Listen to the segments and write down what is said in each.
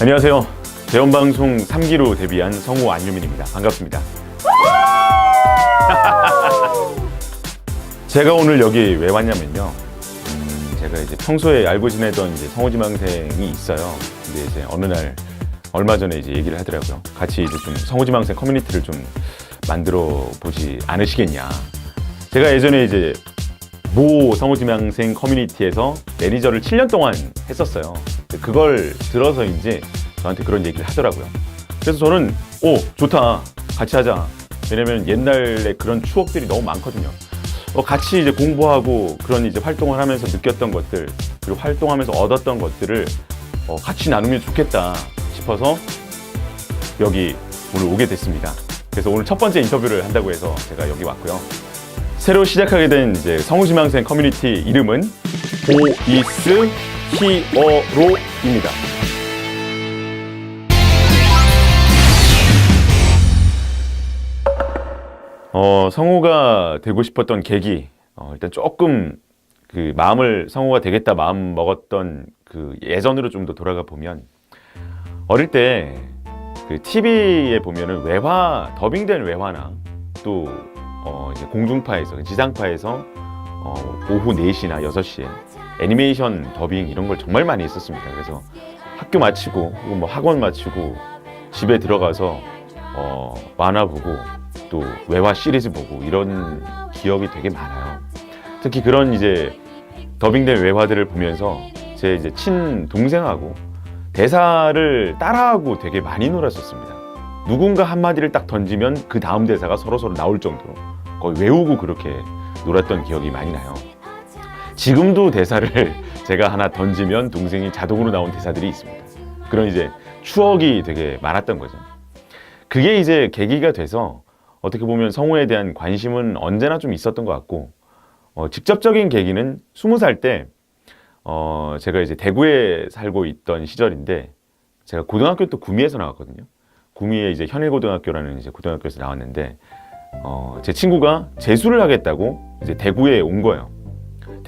안녕하세요. 대원방송 3기로 데뷔한 성우 안유민입니다. 반갑습니다. 제가 오늘 여기 왜 왔냐면요. 음, 제가 이제 평소에 알고 지내던 이제 성우지망생이 있어요. 근데 이제 어느 날 얼마 전에 이제 얘기를 하더라고요. 같이 이제 좀 성우지망생 커뮤니티를 좀 만들어 보지 않으시겠냐. 제가 예전에 이제 모 성우지망생 커뮤니티에서 매니저를 7년 동안 했었어요. 그걸 들어서인지 저한테 그런 얘기를 하더라고요. 그래서 저는 오 좋다 같이 하자. 왜냐면 옛날에 그런 추억들이 너무 많거든요. 어, 같이 이제 공부하고 그런 이제 활동을 하면서 느꼈던 것들 그리고 활동하면서 얻었던 것들을 어, 같이 나누면 좋겠다 싶어서 여기 오늘 오게 됐습니다. 그래서 오늘 첫 번째 인터뷰를 한다고 해서 제가 여기 왔고요. 새로 시작하게 된 이제 성우지망생 커뮤니티 이름은 보이스 히어로입니다. 어, 성우가 되고 싶었던 계기, 어, 일단 조금 그 마음을 성우가 되겠다 마음 먹었던 그 예전으로 좀 더 돌아가 보면 어릴 때 그 TV에 보면은 외화 더빙된 외화나 또 어, 이제 공중파에서 지상파에서 어, 오후 4시나 6시에 애니메이션 더빙 이런 걸 정말 많이 했었습니다. 그래서 학교 마치고 뭐 학원 마치고 집에 들어가서 어, 만화 보고 또 외화 시리즈 보고 이런 기억이 되게 많아요. 특히 그런 이제 더빙된 외화들을 보면서 제 이제 친 동생하고 대사를 따라하고 되게 많이 놀았었습니다. 누군가 한마디를 딱 던지면 그 다음 대사가 서로서로 나올 정도로 거의 외우고 그렇게 놀았던 기억이 많이 나요. 지금도 대사를 제가 하나 던지면 동생이 자동으로 나온 대사들이 있습니다. 그런 이제 추억이 되게 많았던 거죠. 그게 이제 계기가 돼서 어떻게 보면 성우에 대한 관심은 언제나 좀 있었던 것 같고 어, 직접적인 계기는 스무 살때 어, 제가 이제 대구에 살고 있던 시절인데 제가 고등학교 때 구미에서 나왔거든요. 구미에 이제 현일고등학교라는 이제 고등학교에서 나왔는데 어, 제 친구가 재수를 하겠다고 이제 대구에 온 거예요.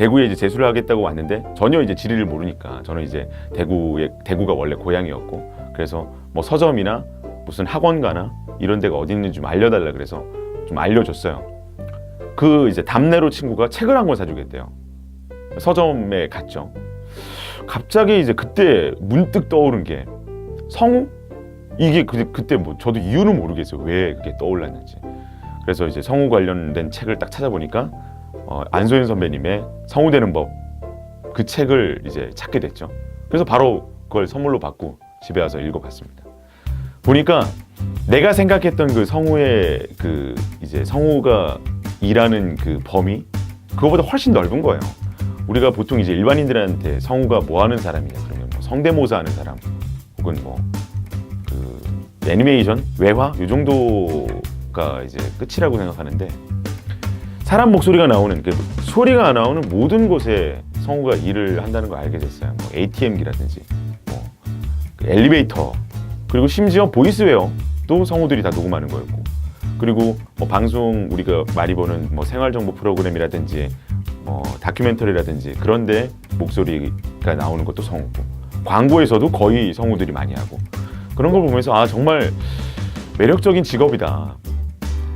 대구에 이제 재수를 하겠다고 왔는데 전혀 이제 지리를 모르니까 저는 이제 대구에 대구가 원래 고향이었고 그래서 뭐 서점이나 무슨 학원 가나 이런 데가 어디 있는지 좀 알려달라 그래서 좀 알려줬어요. 그 이제 답내로 친구가 책을 한 권 사주겠대요. 서점에 갔죠. 갑자기 이제 그때 문득 떠오른 게 성우? 이게 그, 그때 뭐 저도 이유는 모르겠어요. 왜 그게 떠올랐는지. 그래서 이제 성우 관련된 책을 딱 찾아보니까 어, 안소연 선배님의 성우되는 법 그 책을 이제 찾게 됐죠. 그래서 바로 그걸 선물로 받고 집에 와서 읽어봤습니다. 보니까 내가 생각했던 그 성우의 그 이제 성우가 일하는 그 범위 그거보다 훨씬 넓은 거예요. 우리가 보통 이제 일반인들한테 성우가 뭐 하는 사람이냐 그러면 뭐 성대모사 하는 사람 혹은 뭐 그 애니메이션 외화 이 정도가 이제 끝이라고 생각하는데 사람 목소리가 나오는 그 소리가 나오는 모든 곳에 성우가 일을 한다는 걸 알게 됐어요. 뭐 ATM기라든지 뭐 그 엘리베이터 그리고 심지어 보이스웨어도 성우들이 다 녹음하는 거였고 그리고 뭐 방송 우리가 많이 보는 뭐 생활 정보 프로그램이라든지 뭐 다큐멘터리라든지 그런데 목소리가 나오는 것도 성우고 광고에서도 거의 성우들이 많이 하고 그런 걸 보면서 아 정말 매력적인 직업이다.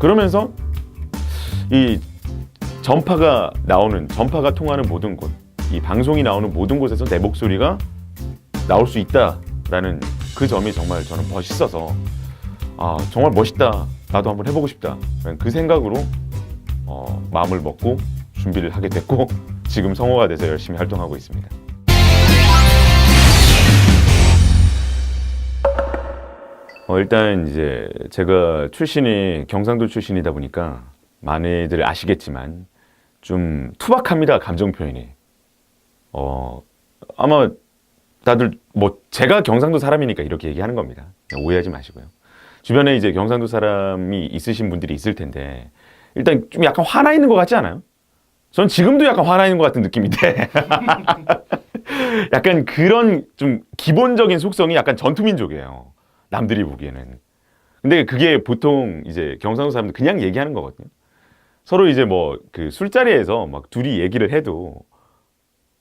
그러면서 이 전파가 나오는 전파가 통하는 모든 곳, 이 방송이 나오는 모든 곳에서 내 목소리가 나올 수 있다라는 그 점이 정말 저는 멋있어서 아 정말 멋있다. 나도 한번 해보고 싶다. 그 생각으로 어, 마음을 먹고 준비를 하게 됐고 지금 성우가 돼서 열심히 활동하고 있습니다. 어, 일단 이제 제가 출신이 경상도 출신이다 보니까 많이들 아시겠지만 좀 투박합니다 감정 표현이. 어 아마 다들 뭐 제가 경상도 사람이니까 이렇게 얘기하는 겁니다. 오해하지 마시고요. 주변에 이제 경상도 사람이 있으신 분들이 있을 텐데 일단 좀 약간 화나 있는 것 같지 않아요? 전 지금도 약간 화나 있는 것 같은 느낌인데 약간 그런 좀 기본적인 속성이 약간 전투민족이에요. 남들이 보기에는. 근데 그게 보통 이제 경상도 사람들 그냥 얘기하는 거거든요. 서로 이제 뭐 그 술자리에서 막 둘이 얘기를 해도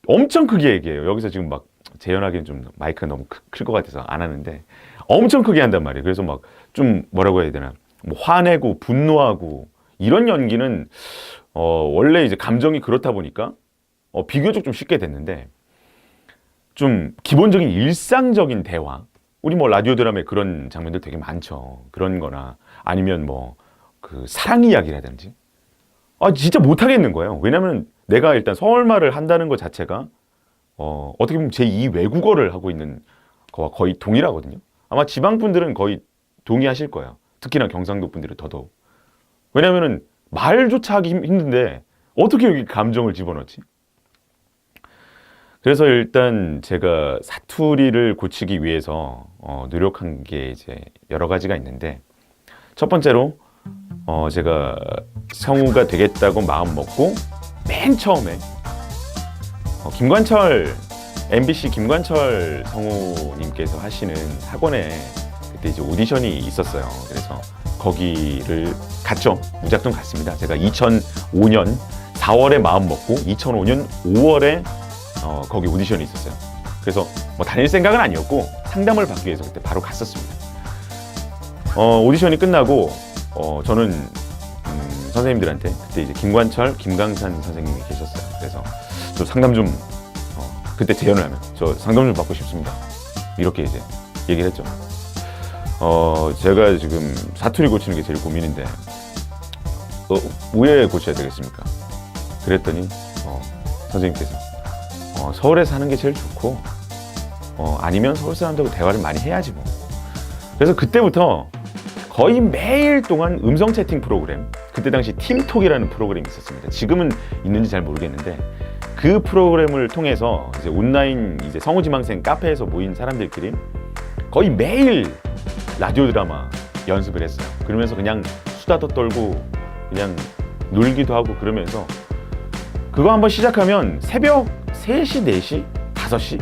엄청 크게 얘기해요. 여기서 지금 막 재현하기엔 좀 마이크가 너무 클 것 같아서 안 하는데 엄청 크게 한단 말이에요. 그래서 막 좀 뭐라고 해야 되나 뭐 화내고 분노하고 이런 연기는 어 원래 이제 감정이 그렇다 보니까 어 비교적 좀 쉽게 됐는데 좀 기본적인 일상적인 대화 우리 뭐 라디오 드라마에 그런 장면들 되게 많죠. 그런 거나 아니면 뭐 그 사랑 이야기라든지 아 진짜 못 하겠는 거예요. 왜냐면 내가 일단 서울말을 한다는 것 자체가 어 어떻게 보면 제2 외국어를 하고 있는 거와 거의 동일하거든요. 아마 지방 분들은 거의 동의하실 거예요. 특히나 경상도 분들은 더더욱. 왜냐면은 말조차 하기 힘- 힘든데 어떻게 여기 감정을 집어넣지? 그래서 일단 제가 사투리를 고치기 위해서 어, 노력한 게 이제 여러 가지가 있는데 첫 번째로 어, 제가 성우가 되겠다고 마음 먹고 맨 처음에 어, 김관철 MBC 김관철 성우님께서 하시는 학원에 그때 이제 오디션이 있었어요. 그래서 거기를 갔죠. 무작정 갔습니다. 제가 2005년 4월에 마음 먹고 2005년 5월에 어, 거기 오디션이 있었어요. 그래서 뭐 다닐 생각은 아니었고 상담을 받기 위해서 그때 바로 갔었습니다. 어, 오디션이 끝나고 어, 저는 음, 선생님들한테 그때 이제 김관철, 김강산 선생님이 계셨어요. 그래서 저 상담 좀 어, 그때 재연을 하면 저 상담 좀 받고 싶습니다. 이렇게 이제 얘기를 했죠. 어, 제가 지금 사투리 고치는 게 제일 고민인데 어, 왜 고쳐야 되겠습니까? 그랬더니 어, 선생님께서 어, 서울에 사는 게 제일 좋고 어, 아니면 서울 사람들하고 대화를 많이 해야지 뭐. 그래서 그때부터 거의 매일 동안 음성 채팅 프로그램 그때 당시 팀톡이라는 프로그램이 있었습니다. 지금은 있는지 잘 모르겠는데 그 프로그램을 통해서 이제 온라인 이제 성우지망생 카페에서 모인 사람들끼리 거의 매일 라디오 드라마 연습을 했어요. 그러면서 그냥 수다도 떨고 그냥 놀기도 하고 그러면서 그거 한번 시작하면 새벽 3시, 4시, 5시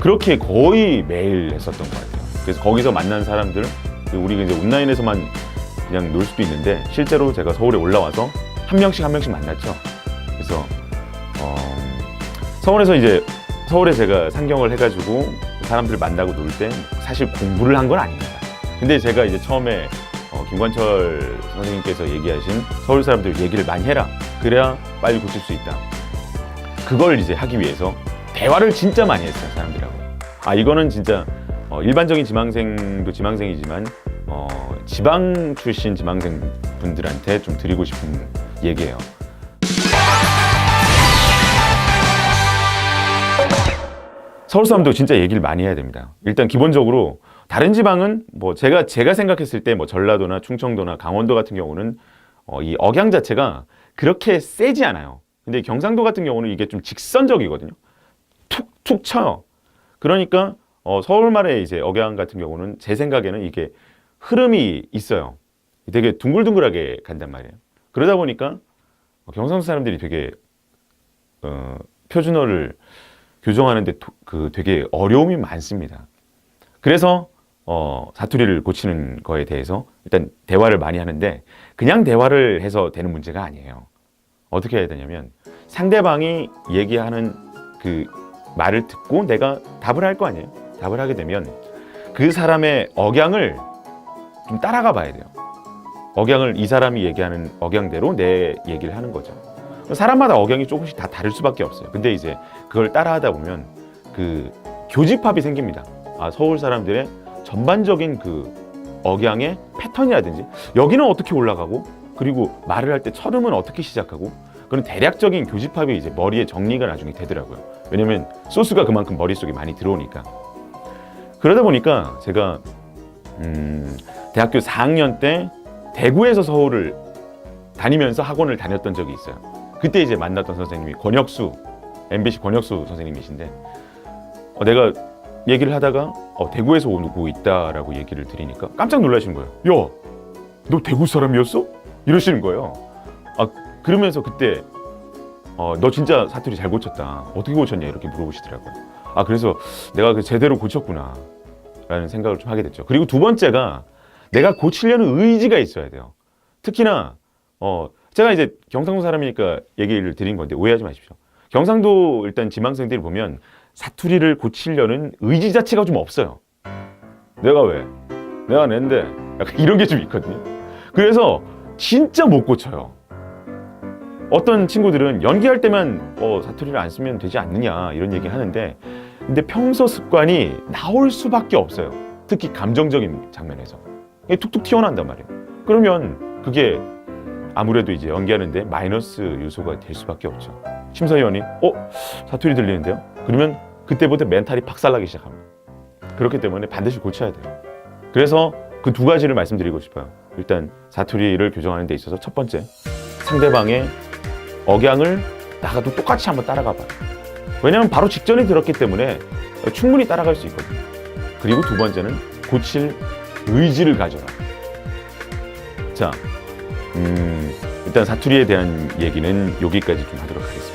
그렇게 거의 매일 했었던 것 같아요. 그래서 거기서 만난 사람들 우리가 이제 온라인에서만 그냥 놀 수도 있는데 실제로 제가 서울에 올라와서 한 명씩 한 명씩 만났죠. 그래서 어, 서울에서 이제 서울에 제가 상경을 해가지고 사람들 만나고 놀 때 사실 공부를 한 건 아닙니다. 근데 제가 이제 처음에 어, 김관철 선생님께서 얘기하신 서울 사람들 얘기를 많이 해라. 그래야 빨리 고칠 수 있다. 그걸 이제 하기 위해서 대화를 진짜 많이 했어요 사람들하고. 아 이거는 진짜 어, 일반적인 지망생도 지망생이지만 어, 지방 출신 지망생 분들한테 좀 드리고 싶은 얘기예요. 서울 사람도 진짜 얘기를 많이 해야 됩니다. 일단 기본적으로 다른 지방은 뭐 제가 제가 생각했을 때 뭐 전라도나 충청도나 강원도 같은 경우는 어, 이 억양 자체가 그렇게 세지 않아요. 근데 경상도 같은 경우는 이게 좀 직선적이거든요. 툭툭 쳐요. 그러니까 어, 서울말의 이제 억양 같은 경우는 제 생각에는 이게 흐름이 있어요. 되게 둥글둥글하게 간단 말이에요. 그러다 보니까 어, 경상도 사람들이 되게 어, 표준어를 교정하는데 도- 그 되게 어려움이 많습니다. 그래서 어, 사투리를 고치는 거에 대해서 일단 대화를 많이 하는데 그냥 대화를 해서 되는 문제가 아니에요. 어떻게 해야 되냐면 상대방이 얘기하는 그 말을 듣고 내가 답을 할 거 아니에요. 답을 하게 되면 그 사람의 억양을 좀 따라가 봐야 돼요. 억양을 이 사람이 얘기하는 억양대로 내 얘기를 하는 거죠. 사람마다 억양이 조금씩 다 다를 수밖에 없어요. 근데 이제 그걸 따라하다 보면 그 교집합이 생깁니다. 아, 서울 사람들의 전반적인 그 억양의 패턴이라든지 여기는 어떻게 올라가고 그리고 말을 할 때 철음은 어떻게 시작하고 그런 대략적인 교집합이 이제 머리에 정리가 나중에 되더라고요. 왜냐면 소스가 그만큼 머릿속에 많이 들어오니까. 그러다 보니까 제가 음, 대학교 4학년 때 대구에서 서울을 다니면서 학원을 다녔던 적이 있어요. 그때 이제 만났던 선생님이 권혁수 MBC 권혁수 선생님이신데 어, 내가 얘기를 하다가 어, 대구에서 오고 있다라고 얘기를 드리니까 깜짝 놀라시는 거예요. 야, 너 대구 사람이었어? 이러시는 거예요. 아 그러면서 그때 어, 너 진짜 사투리 잘 고쳤다. 어떻게 고쳤냐 이렇게 물어보시더라고요. 아 그래서 내가 그 제대로 고쳤구나 라는 생각을 좀 하게 됐죠. 그리고 두 번째가 내가 고치려는 의지가 있어야 돼요. 특히나 어 제가 이제 경상도 사람이니까 얘기를 드린 건데 오해하지 마십시오. 경상도 일단 지망생들이 보면 사투리를 고치려는 의지 자체가 좀 없어요. 내가 왜? 내가 낸데 약간 이런 게 좀 있거든요. 그래서 진짜 못 고쳐요. 어떤 친구들은 연기할 때만 어, 사투리를 안 쓰면 되지 않느냐 이런 얘기 하는데 근데 평소 습관이 나올 수밖에 없어요. 특히 감정적인 장면에서 툭툭 튀어나온단 말이에요. 그러면 그게 아무래도 이제 연기하는데 마이너스 요소가 될 수밖에 없죠. 심사위원이 어 사투리 들리는데요? 그러면 그때부터 멘탈이 박살나기 시작합니다. 그렇기 때문에 반드시 고쳐야 돼요. 그래서 그 두 가지를 말씀드리고 싶어요. 일단 사투리를 교정하는 데 있어서 첫 번째 상대방의 억양을 나가도 똑같이 한번 따라가 봐요. 왜냐하면 바로 직전에 들었기 때문에 충분히 따라갈 수 있거든요. 그리고 두 번째는 고칠 의지를 가져라. 자, 음, 일단 사투리에 대한 얘기는 여기까지 좀 하도록 하겠습니다.